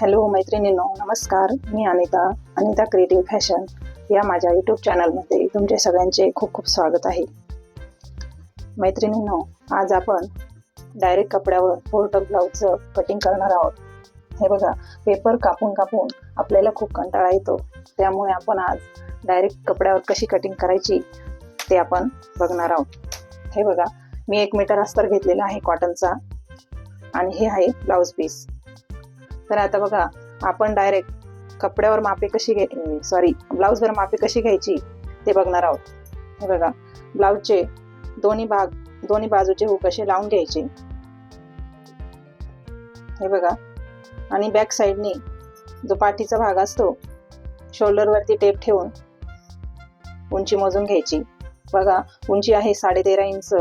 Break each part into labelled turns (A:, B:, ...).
A: Hello मैत्रिणींनो नमस्कार. मी अनिता अनिता क्रिएटिव्ह फॅशन या माझ्या यूट्यूब चॅनलमध्ये तुमचे सगळ्यांचे खूप खूप स्वागत आहे. मैत्रिणींनो आज आपण डायरेक्ट कपड्यावर पोर्टल ब्लाऊजचं कटिंग करणार आहोत. हे बघा पेपर कापून कापून आपल्याला खूप कंटाळा येतो. त्यामुळे आपण आज डायरेक्ट कपड्यावर कशी कटिंग करायची ते आपण बघणार आहोत. हे बघा मी एक मीटर अस्तर घेतलेला आहे कॉटनचा आणि हे आहे ब्लाऊज पीस तर आता बघा आपण डायरेक्ट कपड्यावर मापे कशी घ्याय सॉरी ब्लाऊजवर मापे कशी घ्यायची ते बघणार आहोत. हे बघा ब्लाऊजचे दोन्ही भाग दोन्ही बाजूचे हुक असे लावून घ्यायचे. हे बघा आणि बॅक साईडने जो पाठीचा भाग असतो शोल्डरवरती टेप ठेवून उंची मोजून घ्यायची. बघा उंची आहे साडे तेरा इंच.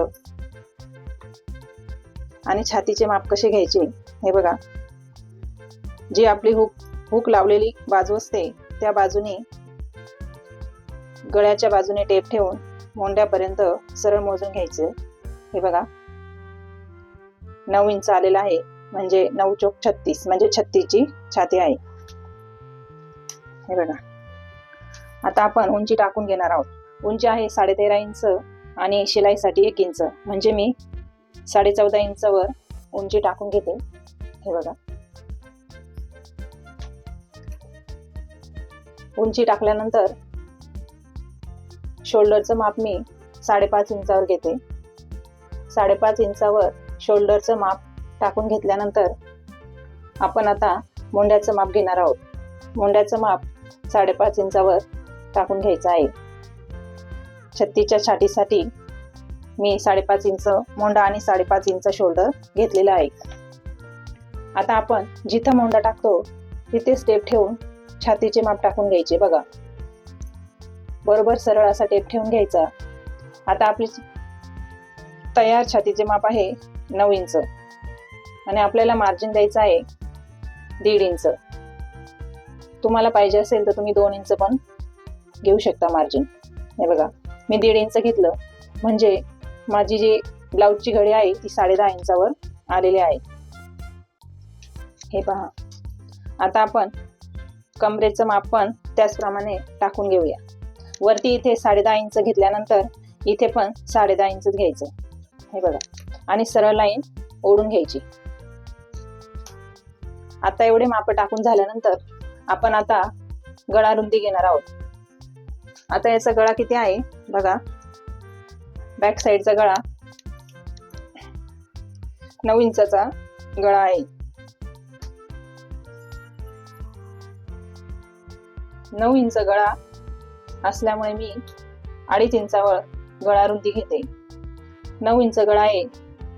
A: आणि छातीचे माप कसे घ्यायचे? हे बघा जी आपली हुक हुक लावलेली बाजू असते त्या बाजूने गळ्याच्या बाजूने टेप ठेवून मोंड्यापर्यंत सरळ मोजून घ्यायचं. हे बघा. नऊ इंच आलेला आहे म्हणजे नऊ चोक छत्तीस म्हणजे छत्तीसची छाती आहे. हे बघा. आता आपण उंची टाकून घेणार आहोत. उंची आहे साडे तेरा इंच आणि शिलाईसाठी एक इंच. म्हणजे मी साडे चौदा इंचवर उंची टाकून घेते. हे बघा. उंची टाकल्यानंतर शोल्डरचं माप मी साडेपाच इंचावर घेते. साडेपाच इंचावर शोल्डरचं माप टाकून घेतल्यानंतर आपण आता मोंड्याचं माप घेणार आहोत. मोंड्याचं माप साडेपाच इंचावर टाकून घ्यायचं आहे. छत्तीच्या छाटीसाठी मी साडेपाच इंच मोंडा आणि साडेपाच इंच शोल्डर घेतलेला आहे. आता आपण जिथं मोंडा टाकतो तिथे स्टेप ठेवून छातीचे माप टाकून घ्यायचे बघा. बरोबर सरळ असा टेप ठेवून घ्यायचा. आता आपली तयार छातीचे माप आहे नऊ इंच. आणि आपल्याला मार्जिन द्यायचं आहे दीड इंच. तुम्हाला पाहिजे असेल तर तुम्ही दोन इंच पण घेऊ शकता मार्जिन हे बघा मी दीड इंच घेतलं. म्हणजे माझी जी ब्लाऊजची घडी आहे ती साडे दहा इंचावर आलेली आहे. हे पहा. आता आपण कमरेचं मापन त्याचप्रमाणे टाकून घेऊया. वरती इथे साडेदहा इंच घेतल्यानंतर इथे पण साडेदहा इंच घ्यायचं. हे बघा. आणि सरळ लाईन ओढून घ्यायची. आता एवढे माप टाकून झाल्यानंतर आपण आता गळा रुंदी घेणार आहोत. आता याचा गळा किती आहे? बघा. बॅक साईडचा गळा नऊ इंचाचा गळा आहे. नऊ इंच गळा असल्यामुळे मी अडीच इंचावर गळा रुंदी घेते. नऊ इंच गळा आहे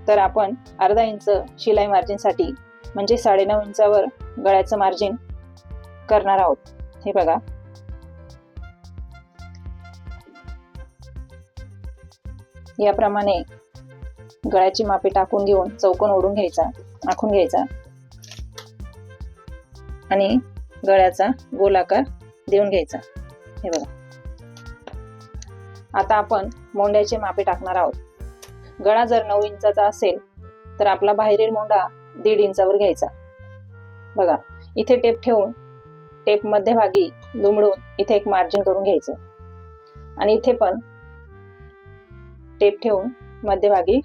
A: तर आपण अर्धा इंच शिलाई मार्जिनसाठी म्हणजे साडेनऊ इंचावर गळ्याचं मार्जिन करणार आहोत. हे बघा. याप्रमाणे गळ्याची मापे टाकून घेऊन चौकोन ओढून घ्यायचा आखून घ्यायचा. आणि गळ्याचा गोलाकार देऊन घ्यायचा. हे बघा. आता आपण मोंड्याचे मापे टाकणार आहोत. गळा जर नऊ इंचाचा असेल तर आपला बाहेरील मोंडा दीड इंचावर घ्यायचा. बघा इथे टेप ठेवून टेप मध्यभागी दुमडून इथे एक मार्जिन करून घ्यायचं. आणि इथे पण टेप ठेवून मध्यभागी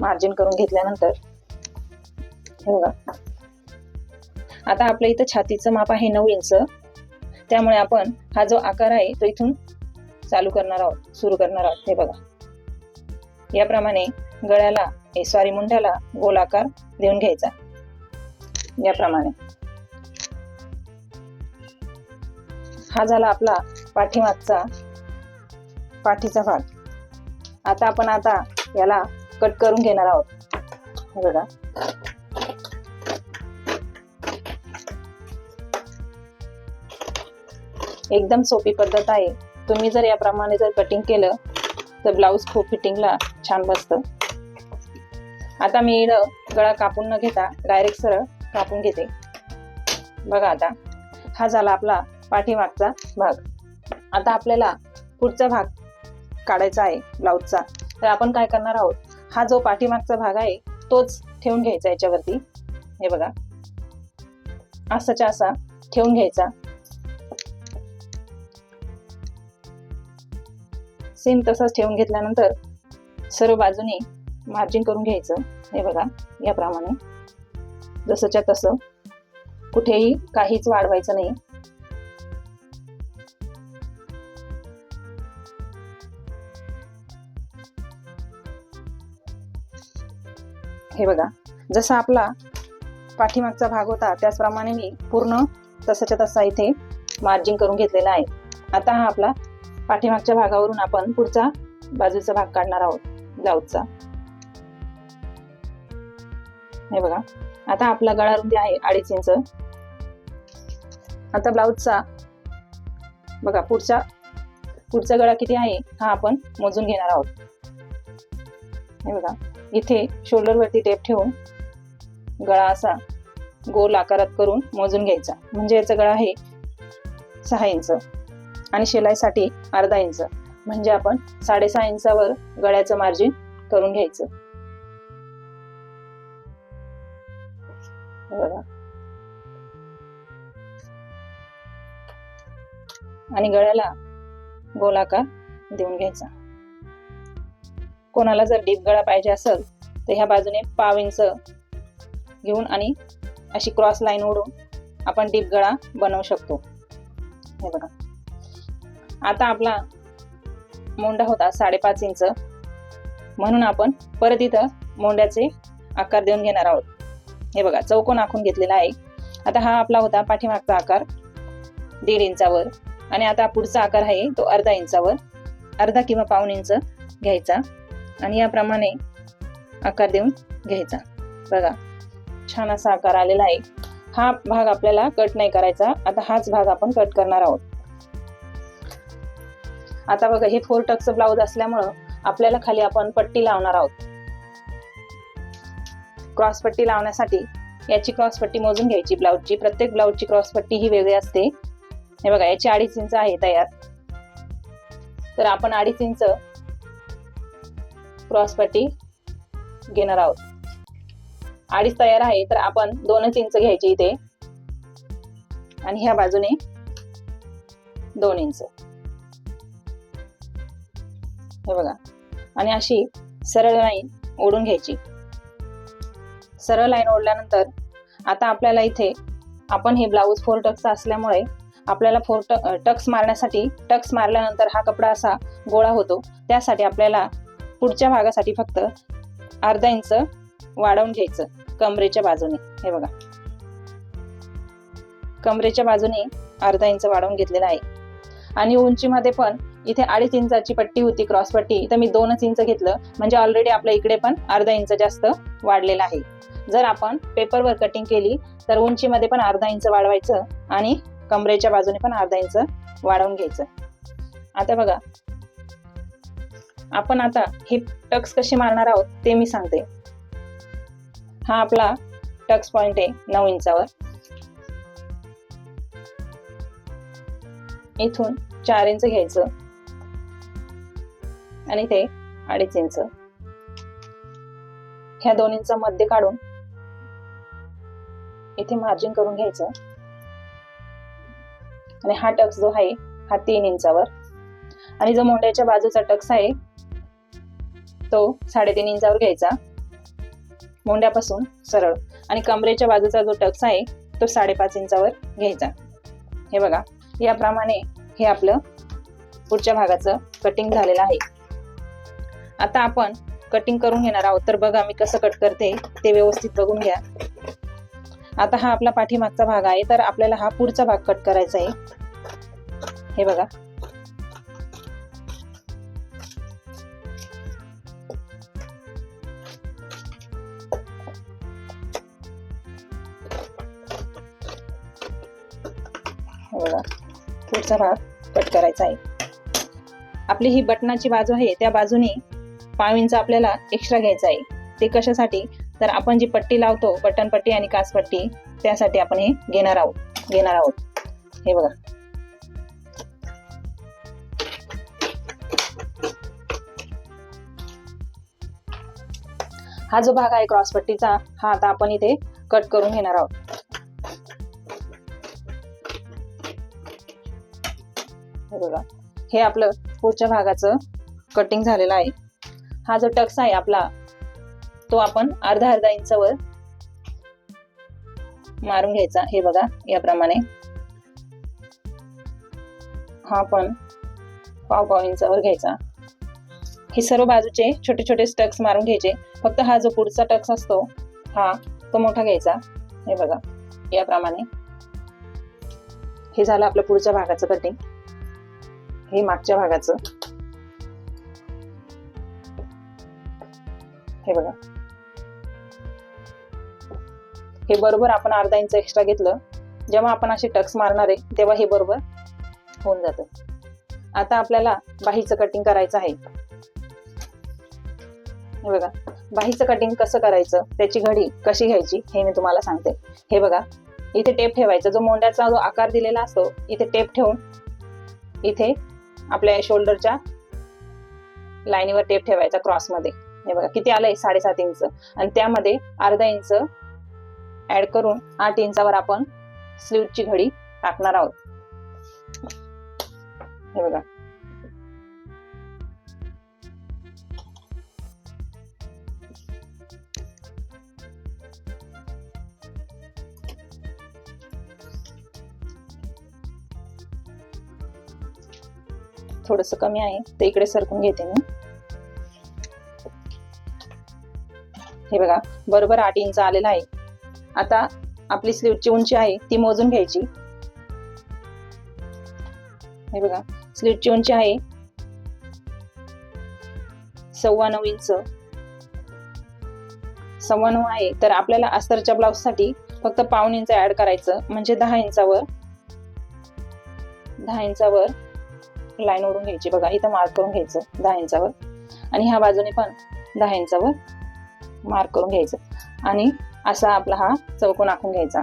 A: मार्जिन करून घेतल्यानंतर हे बघा. आता आपल्या इथं छातीचं माप आहे नऊ इंच. त्यामुळे आपण हा जो आकार आहे तो इथून चालू करणार आहोत सुरू करणार आहोत. हे बघा. याप्रमाणे गळ्याला सॉरी मुंड्याला गोलाकार देऊन घ्यायचा. याप्रमाणे. हा झाला आपला पाठीमागचा पाठीचा भाग. आता आपण आता याला कट करून घेणार आहोत. हे बघा. एकदम सोपी पद्धत आहे. तुम्ही जर याप्रमाणे जर कटिंग केलं तर ब्लाऊज खूप फिटिंगला छान बसतं. आता मी गळा कापून न घेता डायरेक्ट सरळ कापून घेते. बघा आता हा झाला आपला पाठीमागचा भाग. आता आपल्याला पुढचा भाग काढायचा आहे ब्लाऊजचा तर आपण काय करणार आहोत? हा जो पाठीमागचा भाग आहे तोच ठेवून घ्यायचा याच्यावरती. हे बघा. असाच्या असा ठेवून घ्यायचा. सेम तसाच ठेवून घेतल्यानंतर सर्व बाजूने मार्जिन करून घ्यायचं. हे बघा याप्रमाणे. जसंच्या तसं. कुठेही काहीच वाढवायचं नाही. हे बघा जसा आपला पाठीमागचा भाग होता त्याचप्रमाणे मी पूर्ण तसाच्या तसा इथे मार्जिन करून घेतलेला आहे. आता हा आपला पाठीमागच्या भागावरून आपण पुढचा बाजूचा भाग काढणार आहोत ब्लाऊजचा हे बघा आता आपला गळा रुंदी आहे अडीच इंच. आता ब्लाऊजचा बघा पुढचा पुढचा गळा किती आहे हा आपण मोजून घेणार आहोत. हे बघा इथे शोल्डर वरती टेप ठेवून गळा असा गोल आकारात करून मोजून घ्यायचा. म्हणजे याचा गळा आहे सहा इंच. आणि शिलाईसाठी अर्धा इंच. म्हणजे आपण साडेसहा इंचावर गळ्याचं मार्जिन करून घ्यायचं. बघा. आणि गळ्याला गोलाकार देऊन घ्यायचा. कोणाला जर डीप गळा पाहिजे असेल तर ह्या बाजूने पाव इंच घेऊन आणि अशी क्रॉस लाईन ओढून आपण डीप गळा बनवू शकतो. हे बघा. आता आपला मोंडा होता साडेपाच इंच. म्हणून आपण परत इथं मोंड्याचे आकार देऊन घेणार आहोत. हे बघा चौकोन आखून घेतलेला आहे. आता हा आपला होता पाठीमागचा आकार दीड इंचावर. आणि आता पुढचा आकार आहे तो अर्धा इंचावर. अर्धा किंवा पाऊन इंच घ्यायचा. आणि याप्रमाणे आकार देऊन घ्यायचा. बघा छान असा आकार आलेला आहे. हा भाग आपल्याला कट नाही करायचा. आता हाच भाग आपण कट करणार आहोत. आता बघा हे फोर टक्स ब्लाऊज असल्यामुळं आपल्याला खाली आपण पट्टी लावणार आहोत. क्रॉस पट्टी लावण्यासाठी याची क्रॉस पट्टी मोजून घ्यायची. ब्लाऊजची प्रत्येक ब्लाऊजची क्रॉस पट्टी ही वेगळी असते. हे बघा याची अडीच इंच आहे तयार. तर आपण अडीच इंच क्रॉस पट्टी घेणार आहोत. अडीच तयार आहे तर आपण दोनच इंच घ्यायची इथे. आणि ह्या बाजूने दोन इंच. हे बघा. आणि अशी सरळ लाईन ओढून घ्यायची. सरळ लाईन ओढल्यानंतर आता आपल्याला इथे आपण हे ब्लाऊज फोर टक्स असल्यामुळे आपल्याला फोर टक्स मारण्यासाठी टक्स मारल्यानंतर हा कपडा असा गोळा होतो. त्यासाठी आपल्याला पुढच्या भागासाठी फक्त अर्धा इंच वाढवून घ्यायचं कमरेच्या बाजूने. हे बघा. कमरेच्या बाजूने अर्धा इंच वाढवून घेतलेला आहे. आणि उंचीमध्ये पण इथे अडीच इंचाची पट्टी होती क्रॉस पट्टी. तर मी दोनच इंच घेतलं. म्हणजे ऑलरेडी आपल्या इकडे पण अर्धा इंच जास्त वाढलेला आहे. जर आपण पेपरवर कटिंग केली तर उंचीमध्ये पण अर्धा इंच वाढवायचं आणि कमरेच्या बाजूने पण अर्धा इंच वाढवून घ्यायचं. आता बघा. आपण आता हे टक्स कसे मारणार आहोत ते मी सांगते. हा आपला टक्स पॉइंट आहे नऊ इंचावर. इथून चार इंच घ्यायचं. आणि ते अडीच इंच. ह्या दोन इंच काढून इथे मार्जिन करून घ्यायचं. आणि हा टक्स जो आहे हा तीन इंचावर. आणि जो मोंड्याच्या बाजूचा टक्स आहे तो साडेतीन इंचावर घ्यायचा. मोंड्यापासून सरळ. आणि कमरेच्या बाजूचा जो टक्स आहे तो साडेपाच इंचावर घ्यायचा. हे बघा याप्रमाणे हे आपलं पुढच्या भागाचं कटिंग झालेलं आहे. आता आपण कटिंग करून घेणार आहोत. तर बघा मी कसं कट करते ते व्यवस्थित बघून घ्या. आता हा आपला पाठीमागचा भाग आहे तर आपल्याला हा पुढचा भाग कट करायचा आहे. हे बघा. पुढचा भाग कट करायचा आहे. आपली ही बटनाची बाजू आहे त्या बाजूने पाव इंच आपल्याला एक्स्ट्रा घ्यायचं आहे. ते कशासाठी? तर आपण जी पट्टी लावतो बटन पट्टी आणि कासपट्टी त्यासाठी आपण हे घेणार आहोत. घेणार आहोत. हे बघा. हा जो भाग आहे क्रॉस पट्टीचा हा आता आपण इथे कट करून घेणार आहोत. हे हे आपलं पुढच्या भागाचं कटिंग झालेलं आहे. हा जो टक्स आहे आपला तो आपण अर्धा अर्धा इंचावर मारून घ्यायचा. हे बघा याप्रमाणे. हा पण पाव पाव इंचावर घ्यायचा. हे सर्व बाजूचे छोटे छोटे स्टक्स मारून घ्यायचे. फक्त हा जो पुढचा टक्स असतो हा तो मोठा घ्यायचा. हे बघा याप्रमाणे. हे झालं आपलं पुढच्या भागाचं कटिंग. हे मागच्या भागाचं. हे बघा. हे बरोबर आपण अर्धा इंच एक्स्ट्रा घेतलं. जेव्हा आपण अशी टक्स मारणार आहे तेव्हा हे बरोबर होऊन जातं. आता आपल्याला बाहीचं कटिंग करायचं आहे. हे बघा. बाहीचं कटिंग कसं करायचं? त्याची घडी कशी घ्यायची? हे मी तुम्हाला सांगते. हे बघा. इथे टेप ठेवायचा. जो मोंड्याचा जो आकार दिलेला असतो इथे टेप ठेवून इथे आपल्या शोल्डरच्या लाईनीवर टेप ठेवायचा क्रॉसमध्ये हे बघा किती आलंय? साडेसात इंच. आणि त्यामध्ये अर्धा इंच ऍड करून आठ इंचावर आपण स्लीवची घडी टाकणार आहोत. हे बघा. थोडस कमी आहे. ते इकडे सरकून घेते मी. हे बघा बरोबर आठ इंच आलेला आहे. आता आपली स्लीवची उंची आहे ती मोजून घ्यायची. हे बघा स्लीवची उंची आहे. सव्वा नऊ इंच. सव्वा नऊ आहे. तर आपल्याला अस्तरच्या ब्लाउजसाठी फक्त पाऊन इंच ऍड करायचं म्हणजे दहा इंचावर दहा इंचावर लाईन ओढून घ्यायची. बघा इथं मार्क करून घ्यायचं दहा इंचावर. आणि ह्या बाजूने पण दहा इंचावर मार्क करून घ्यायचं. आणि असा आपला हा चौकोन आखून घ्यायचा.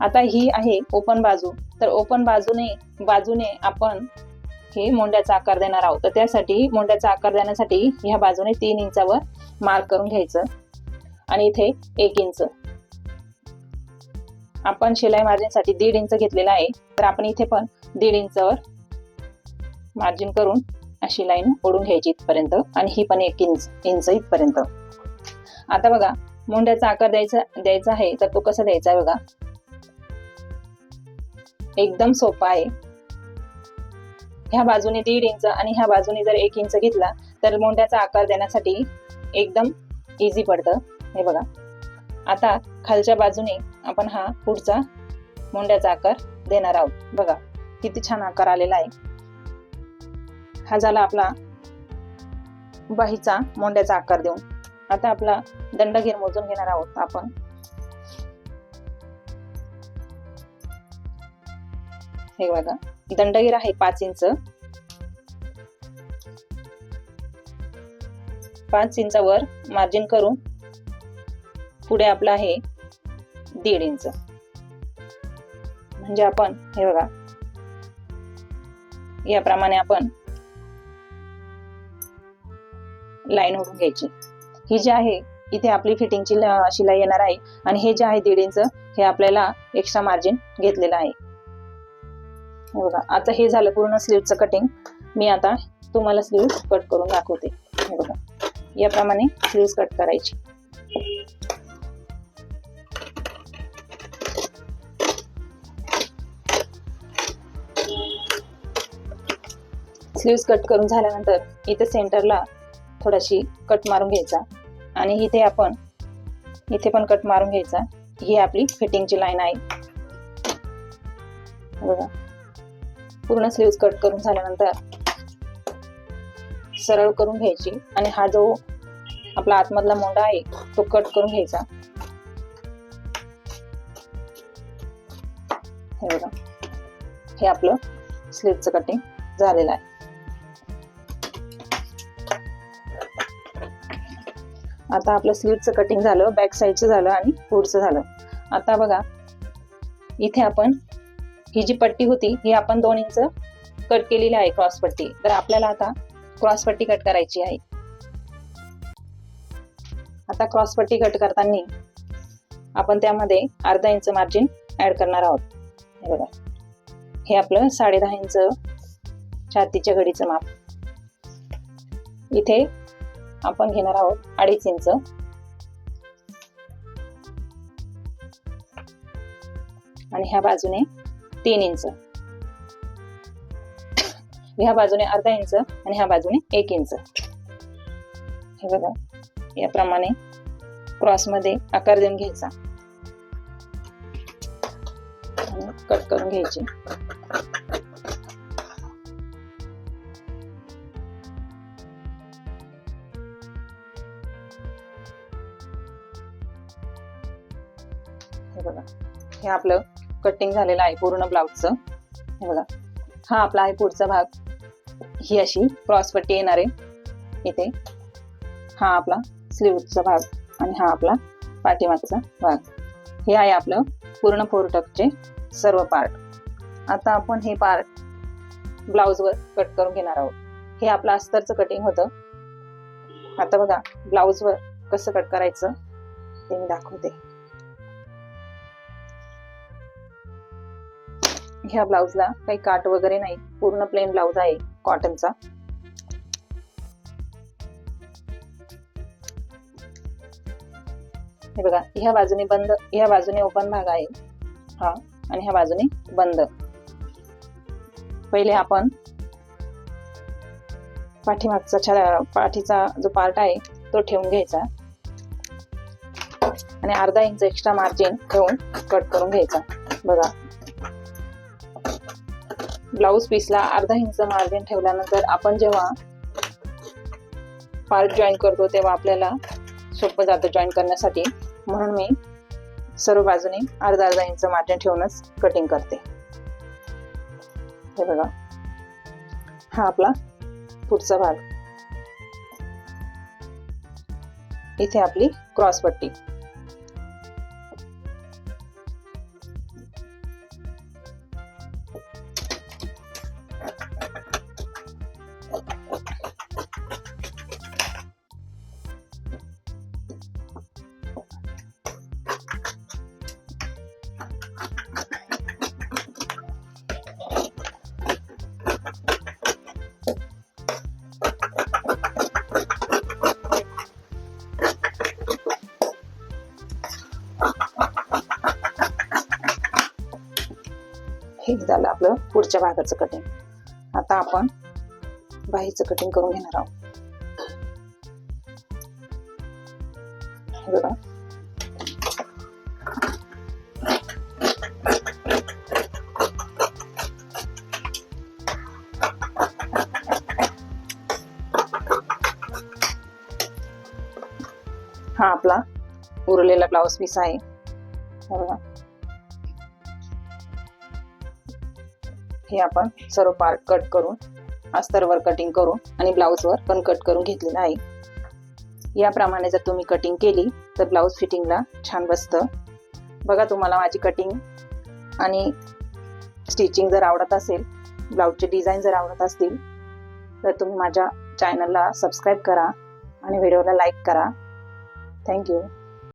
A: आता ही आहे ओपन बाजू. तर ओपन बाजूने बाजूने आपण हे मोंड्याचा आकार देणार आहोत. तर त्यासाठी मोंड्याचा आकार देण्यासाठी ह्या बाजूने तीन इंचावर मार्क करून घ्यायचं. आणि इथे एक इंच. आपण शिलाई मार्जिनसाठी दीड इंच घेतलेला आहे. तर आपण इथे पण दीड इंचावर मार्जिन करून अशी लाईन ओढून घ्यायची इथपर्यंत. आणि ही पण एक इंच इंच इथपर्यंत. आता बघा मुंड्याचा आकार द्यायचा द्यायचा आहे तर तो कसा द्यायचा आहे बघा? एकदम सोपा आहे. ह्या बाजूने दीड इंच आणि ह्या बाजूने जर एक इंच घेतला तर मोंड्याचा आकार देण्यासाठी एकदम इझी पडतं. हे बघा. आता खालच्या बाजूने आपण हा पुढचा मोंड्याचा आकार देणार आहोत. बघा किती छान आकार आलेला आहे. हा झाला आपला बाहीचा मोंड्याचा आकार देऊन. आता आपला दंडगीर मोजून घेणार आहोत आपण. हे बघा दंडगीर आहे पाच इंच. पाच इंचावर मार्जिन करून पुढे आपला आहे दीड इंच. म्हणजे आपण हे बघा याप्रमाणे आपण लाईन ओढून घ्यायची. ही जी आहे इथे आपली फिटिंगची शिलाई येणार आहे. आणि हे जे आहे दीड इंच हे आपल्याला एक्स्ट्रा मार्जिन घेतलेलं आहे. हे बघा आता हे झालं पूर्ण स्लीवचं कटिंग मी आता तुम्हाला स्लीव कट करून दाखवते. हे बघा याप्रमाणे स्लीव कट करायची. स्लीव्स कट करून झाल्यानंतर इथे सेंटरला थोडाशी कट मारून घ्यायचा. आणि इथे आपण इथे पण कट मारून घ्यायचा. ही आपली फिटिंगची लाईन आहे. बघा. पूर्ण स्लीव्स कट करून झाल्यानंतर सरळ करून घ्यायची. आणि हा जो आपला आतमधला मोंडा आहे तो कट करून घ्यायचा. हे बघा. हे आपलं स्लीवचं कटिंग झालेलं आहे. आता आपलं स्लीवचं कटिंग झालं बॅक साईडचं झालं आणि पुढचं झालं. आता बघा इथे आपण ही जी पट्टी होती ही आपण दोन इंच कट केलेली आहे क्रॉस पट्टी. तर आपल्याला आता क्रॉस पट्टी कट करायची आहे. आता क्रॉस पट्टी कट करताना आपण त्यामध्ये अर्धा इंच मार्जिन ऍड करणार आहोत. हे बघा. हे आपलं साडे दहा इंच छातीच्या घडीचं माप. इथे आपण घेणार आहोत अडीच इंच. आणि ह्या बाजूने तीन इंच. ह्या बाजूने अर्धा इंच आणि ह्या बाजूने एक इंच. हे बघा याप्रमाणे क्रॉसमध्ये आकार देऊन घ्यायचा. कट करून घ्यायची. हे आपलं कटिंग झालेलं आहे पूर्ण ब्लाउजचं हे बघा. हा आपला आहे पुढचा भाग. ही अशी क्रॉसपट्टी येणार आहे. इथे. हा आपला स्लीवचा भाग आणि हा आपला पाठीमागचा भाग. हे आहे आपलं पूर्ण फोरटकचे सर्व पार्ट आता आपण हे पार्ट ब्लाउजवर कट करून घेणार आहोत. हे आपलं अस्तरचं कटिंग होतं. आता बघा ब्लाउजवर कसं कट करायचं ते मी दाखवते. ह्या ब्लाउजला काही काट वगैरे नाही. पूर्ण प्लेन ब्लाउज आहे कॉटनचा हे बघा ह्या बाजूने बंद ह्या बाजूने ओपन भाग आहे. हा आणि ह्या बाजूने बंद. पहिले आपण पाठीमागचा छा पाठीचा जो पार्ट आहे तो ठेवून घ्यायचा. आणि अर्धा इंच एक्स्ट्रा मार्जिन ठेवून कट करून घ्यायचा. बघा ब्लाऊज पीसला अर्धा इंच मार्जिन ठेवल्यानंतर आपण जेव्हा पार्ट जॉईन करतो तेव्हा आपल्याला सोपं जातं जॉईन करण्यासाठी. म्हणून मी सर्व बाजूने अर्धा अर्धा इंच मार्जिन ठेवूनच कटिंग करते. हे बघा. हा आपला पुढचा भाग. इथे आपली क्रॉस पट्टी. आपलं पुढच्या भागाचं कटिंग आता आपण बाहीचं कटिंग करून घेणार आहोत. बघा. हा आपला उरलेला ब्लाउज पीस आहे. बघा. हे आपण सर्व पार्ट कट करून अस्तरवर कटिंग करून आणि ब्लाऊजवर पण कट करून घेतलेलं आहे. याप्रमाणे जर तुम्ही कटिंग केली तर ब्लाऊज फिटिंगला छान बसतं. बघा तुम्हाला माझी कटिंग आणि स्टिचिंग जर आवडत असेल ब्लाऊजचे डिझाईन जर आवडत असतील तर तुम्ही माझ्या चॅनलला सबस्क्राईब करा आणि व्हिडिओला लाईक करा. थँक्यू